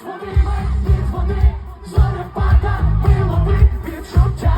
Від води, від води, зоря пада, пилоти, відчуття.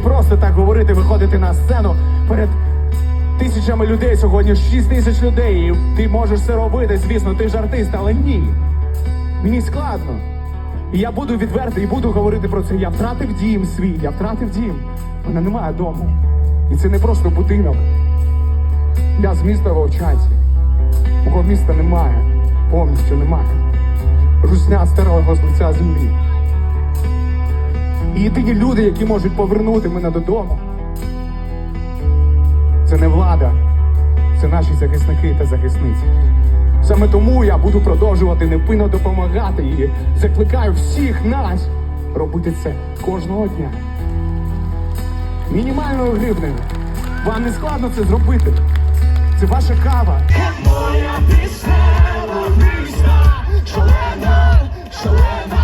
Просто так говорити, виходити на сцену перед тисячами людей сьогодні, 6 тисяч людей. І ти можеш це робити, звісно, ти ж артист, але ні. Мені складно. І я буду відвертий і буду говорити про це. Я втратив дім свій, я втратив дім. Мене немає дому. І це не просто будинок. Я з міста Вовчанці. Мого міста немає, повністю немає. Русня стерла його з лиця землі. І єдині люди, які можуть повернути мене додому, це не влада, це наші захисники та захисниці. Саме тому я буду продовжувати невпинно допомагати і закликаю всіх нас робити це кожного дня. Мінімальною гривнею. Вам не складно це зробити. Це ваша кава. Моя пісня шалена, шалена,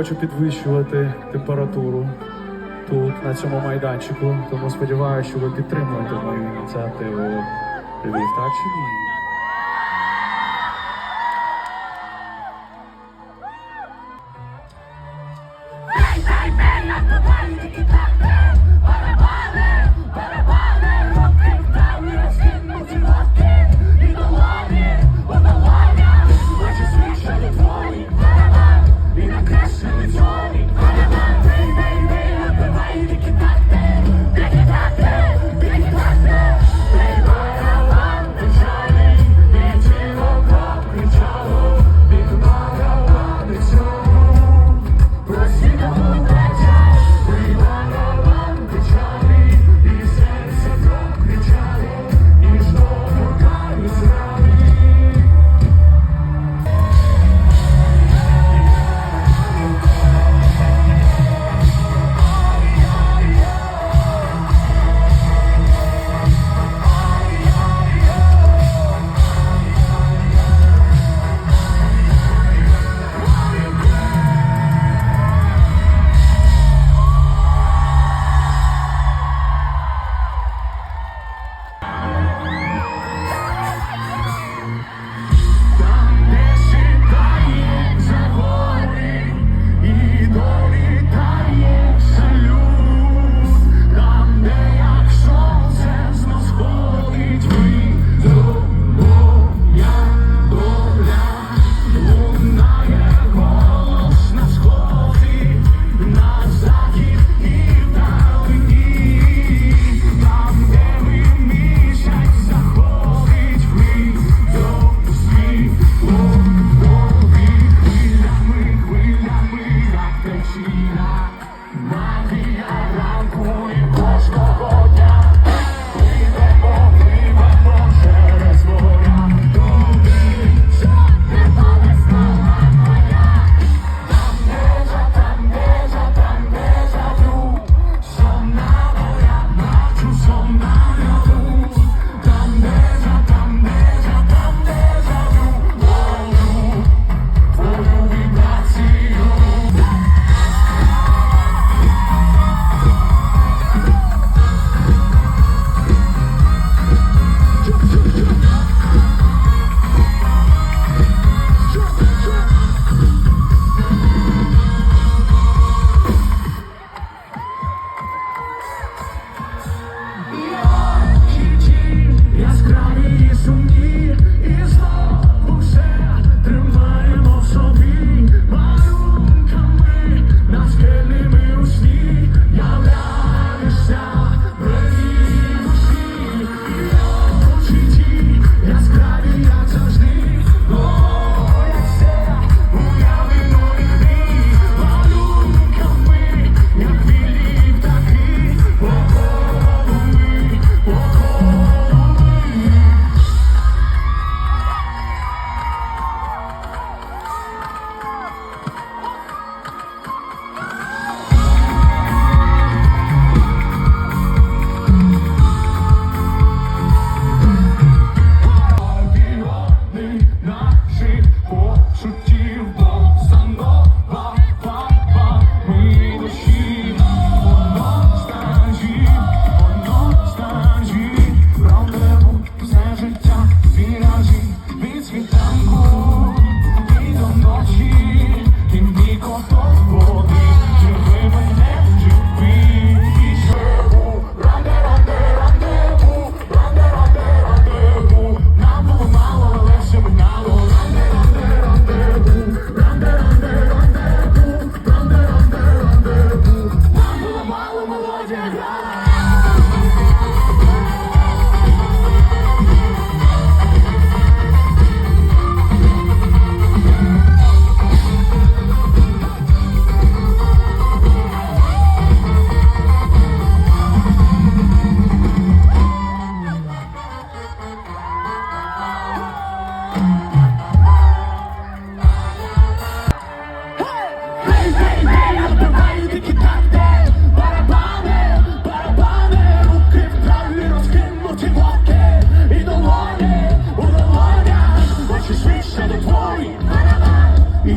хочу підвищувати температуру тут, на цьому майданчику. Тому сподіваюся, що ви підтримуєте мою ініціативу. Львів, так чи ні?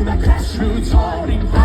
the classrooms holding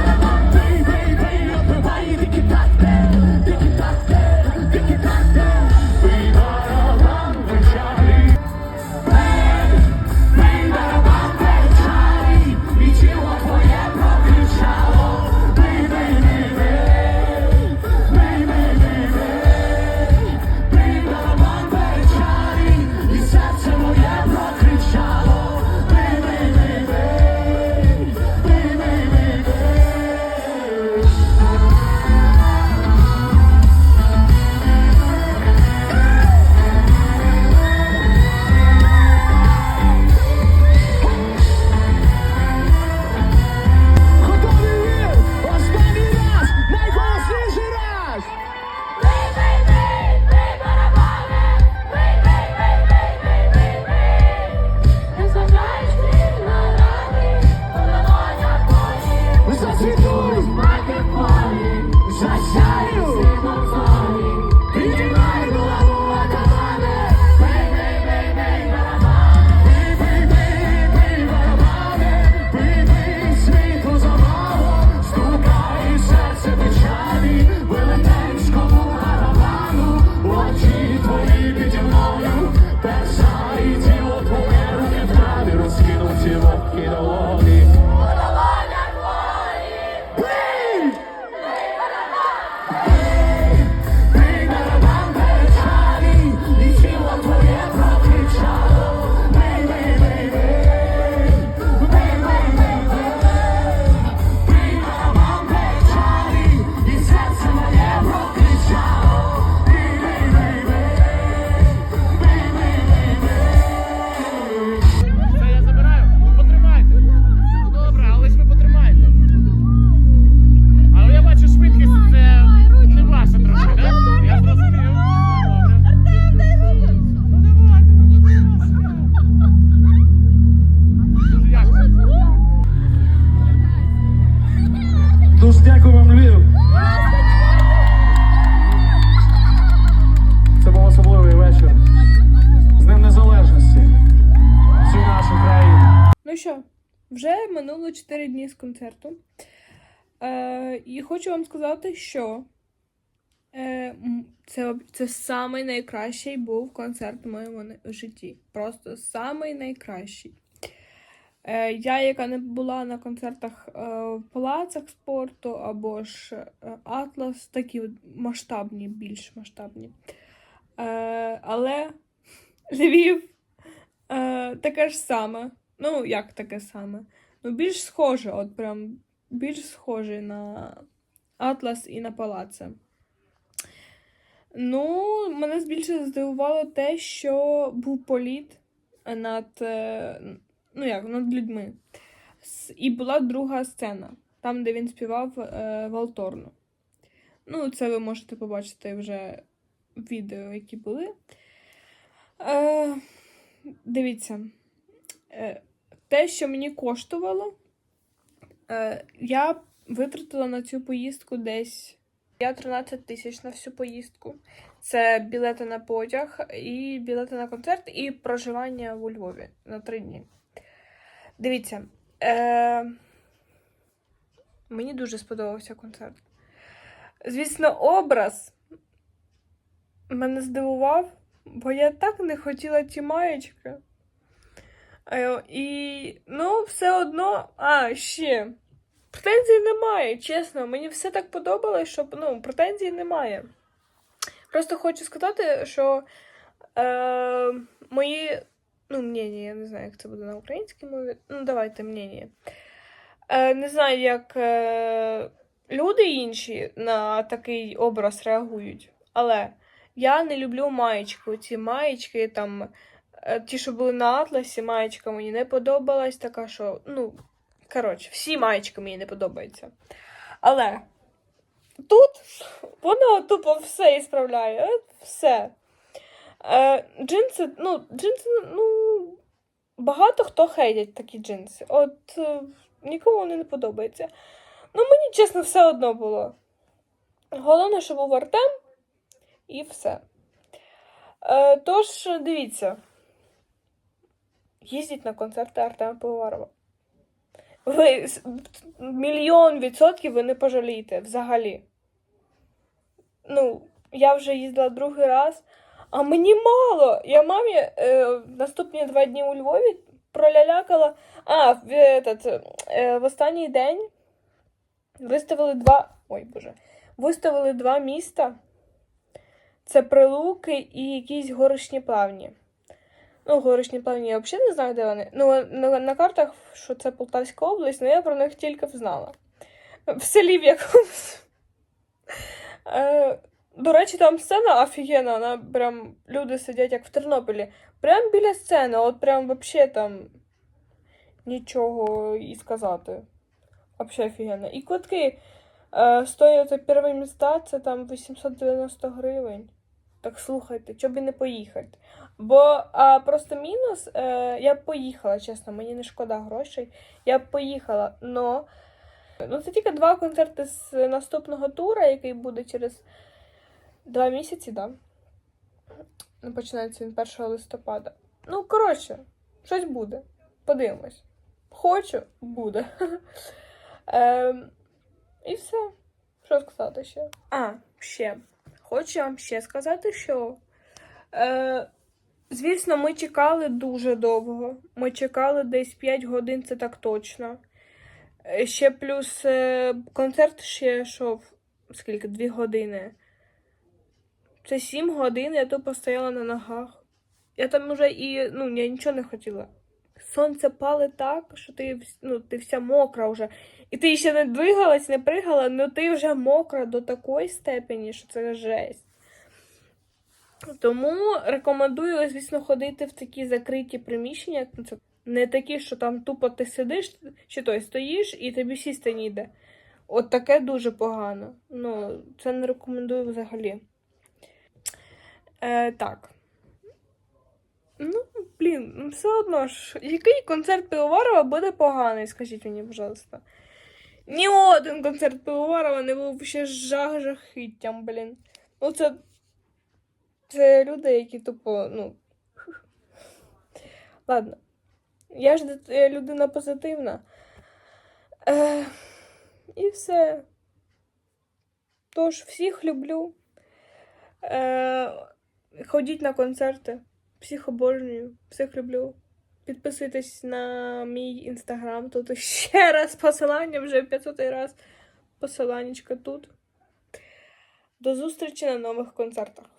Дякую вам, Львів. Це був особливий вечір. З ним незалежності. Всю нашу країну. Ну що, вже минуло 4 дні з концерту. Е, І хочу вам сказати, що е, це це самий найкращий був концерт в моєму житті. Просто самий найкращий. Е, я, яка не була на концертах е, в палацах спорту або ж е, Атлас, такі масштабні, більш масштабні. Але Львів таке ж саме. Ну, як таке саме? Ну, більш схоже, от прям більш схоже на Атлас і на Палаце. Ну, мене більше здивувало те, що був політ над, ну як, над людьми. І була друга сцена, там, де він співав е, Валторну. Ну, це ви можете побачити вже в відео, які були. Е, дивіться, е, те, що мені коштувало, е, я витратила на цю поїздку десь. Я 13 тисяч на всю поїздку. Це білети на потяг, і білети на концерт, і проживання у Львові на три дні. Дивіться, е, мені дуже сподобався концерт. Звісно, образ мене здивував, бо я так не хотіла ті маєчки. І, ну, все одно, а, ще. Претензій немає, чесно. Мені все так подобалось, що ну, претензій немає. Просто хочу сказати, що е, мої. Ну, мнення, я не знаю, як це буде на українській мові. Ну, давайте мнення. Е, не знаю, як е, люди інші на такий образ реагують, але я не люблю маєчки. Ці маєчки там. е, Ті, що були на Атласі, маєчка мені не подобалась, така, що, ну, коротше, всі маєчки мені не подобаються. Але тут воно тупо все і справляє. Все. Е, джинси, ну, джинси, ну, багато хто хейтять такі джинси. От е, нікому вони не подобаються. Ну, мені, чесно, все одно було. Головне, що був Артем, і все. Е, тож, дивіться. Їздіть на концерти Артема Пивоварова. Ви мільйон відсотків ви не пожалієте взагалі. Ну, я вже їздила другий раз, а мені мало. Я мамі е, наступні два дні у Львові пролялякала. А, в, этот, е, в останній день виставили два. Ой, боже. Виставили два міста. Це Прилуки і якісь горишні плавні. Ну, горишні плавні, я взагалі не знаю, де вони. Ну, на, на картах, що це Полтавська область, але я про них тільки взнала. В селі в якомусь. До речі, там сцена офігенна, вона прям люди сидять як в Тернополі. Прям біля сцени, от прям вообще там нічого і сказати. Вообще офігенно. І квитки е, стоять перші міста, це там 890 гривень. Так слухайте, чоб і не поїхати. Бо а, просто мінус, е, я б поїхала, чесно, мені не шкода грошей. Я б поїхала, но ну, це тільки два концерти з наступного тура, який буде через два місяці, да? Ну, Починається він 1 листопада. Ну, коротше, щось буде. Подивимось. Хочу, буде. Ем, і все. Що сказати ще? А, ще. Хочу вам ще сказати, що. Е, звісно, ми чекали дуже довго. Ми чекали десь 5 годин, це так точно. Е, Ще плюс е, концерт ще йшов скільки? 2 години. Це 7 годин, я тупо стояла на ногах. Я там уже і ну, я нічого не хотіла. Сонце палить так, що ти, ну, ти вся мокра вже. І ти ще не двигалась, не пригала, але ти вже мокра до такої степені, що це жесть. Тому рекомендую, звісно, ходити в такі закриті приміщення. як це Не такі, що там тупо ти сидиш, чи той стоїш, і тобі сісти ніде. От таке дуже погано. Ну, це не рекомендую взагалі. Е, так. Ну, блін, ну все одно ж, який концерт Пивоварова буде поганий, скажіть мені, пожалуйста. Ні один концерт Пивоварова не був ще жах жахиттям, блін. Ну, це. Це люди, які тупо, ну. Ладно. Я ж е, людина позитивна. Е, і все. Тож, всіх люблю. Е, ходіть на концерти. Всіх обожнюю, всіх люблю. Підписуйтесь на мій інстаграм. Тут ще раз посилання, вже 500 раз. Посиланнячко тут. До зустрічі на нових концертах.